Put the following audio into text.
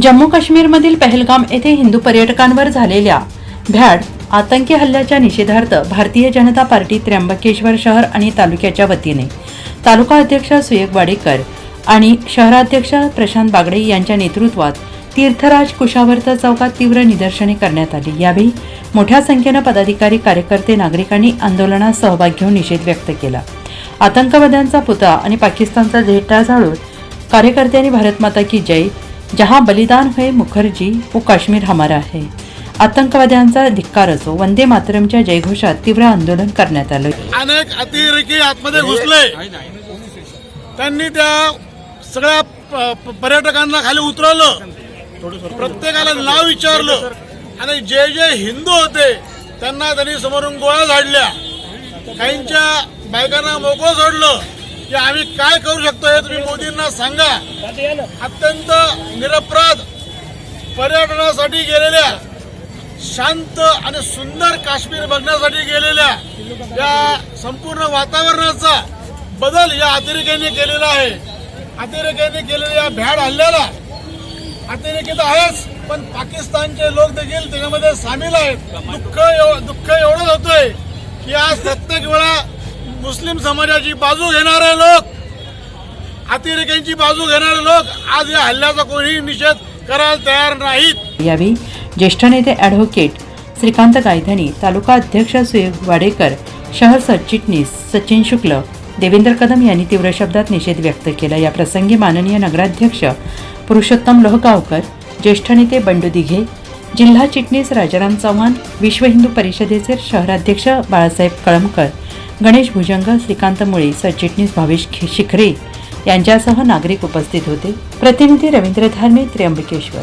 जम्मू काश्मीरमधील पहलगाम येथे हिंदू पर्यटकांवर झालेल्या भ्याड आतंकी हल्ल्याच्या निषेधार्थ भारतीय जनता पार्टी त्र्यंबकेश्वर शहर आणि तालुक्याच्या वतीने तालुका अध्यक्ष सुयक वाडेकर आणि शहराध्यक्ष प्रशांत बागडे यांच्या नेतृत्वात तीर्थराज कुशावर्त चौकात तीव्र निदर्शने करण्यात आली. यावेळी मोठ्या संख्येनं पदाधिकारी कार्यकर्ते नागरिकांनी आंदोलनात सहभाग घेऊन निषेध व्यक्त केला. आतंकवाद्यांचा पुतळा आणि पाकिस्तानचा झेटा झाडून कार्यकर्त्यांनी भारतमाता की जय जहां बलिदान हुए मुखर्जी वो काश्मीर हमारा है। आतंकवाद्यांचा धिक्कार असो वंदे मातरमच्या जयघोषात तीव्र आंदोलन करण्यात आलं. अनेक अतिरेकी आतमध्ये घुसले. त्यांनी त्या सगळ्या प- प- पर्यटकांना खाली उतरवलं. प्रत्येकाला नाव विचारलं. आणि जे जे हिंदू होते त्यांना त्यांनी समोरून गोळ्या झाडल्या. काहींच्या बायकांना मोकळं सोडलं. की आम्ही काय करू शकतो हे तुम्ही मोदींना सांगा. अत्यंत निरपराध पर्यटनासाठी गेलेल्या शांत आणि सुंदर काश्मीर बघण्यासाठी गेलेल्या या संपूर्ण वातावरणाचा बदल या अतिरेक्यांनी केलेला आहे. अतिरेक्यांनी केलेल्या या भ्याड हल्ल्याला अतिरेकी तर आहेच पण पाकिस्तानचे लोक देखील त्याच्यामध्ये सामील आहेत. दुःख एव- दुःख एवढंच होतोय की आज प्रत्येक वेळा मुस्लिम समाजाची बाजू घेणारे लोक अतिरेक्यांची बाजू घेणारे लोक आज या हल्ल्याचा कोणीही निषेध करायला तयार नाहीत. यावेळी ज्येष्ठ नेते ॲडव्होकेट श्रीकांत गायधनी तालुका अध्यक्ष सुयोग वाडेकर शहर सरचिटणीस सचिन शुक्ल देवेंद्र कदम यांनी तीव्र शब्दात निषेध व्यक्त केला. या प्रसंगी माननीय नगराध्यक्ष पुरुषोत्तम लोहगावकर ज्येष्ठ नेते बंडू दिघे जिल्हा चिटणीस राजाराम चव्हाण विश्व हिंदू परिषदेचे शहराध्यक्ष बाळासाहेब कळमकर गणेश भुजंग श्रीकांत मुळे सरचिटणीस भावेश शिखरे यांच्यासह नागरिक उपस्थित होते. प्रतिनिधी रवींद्र धार्मे त्र्यंबकेश्वर.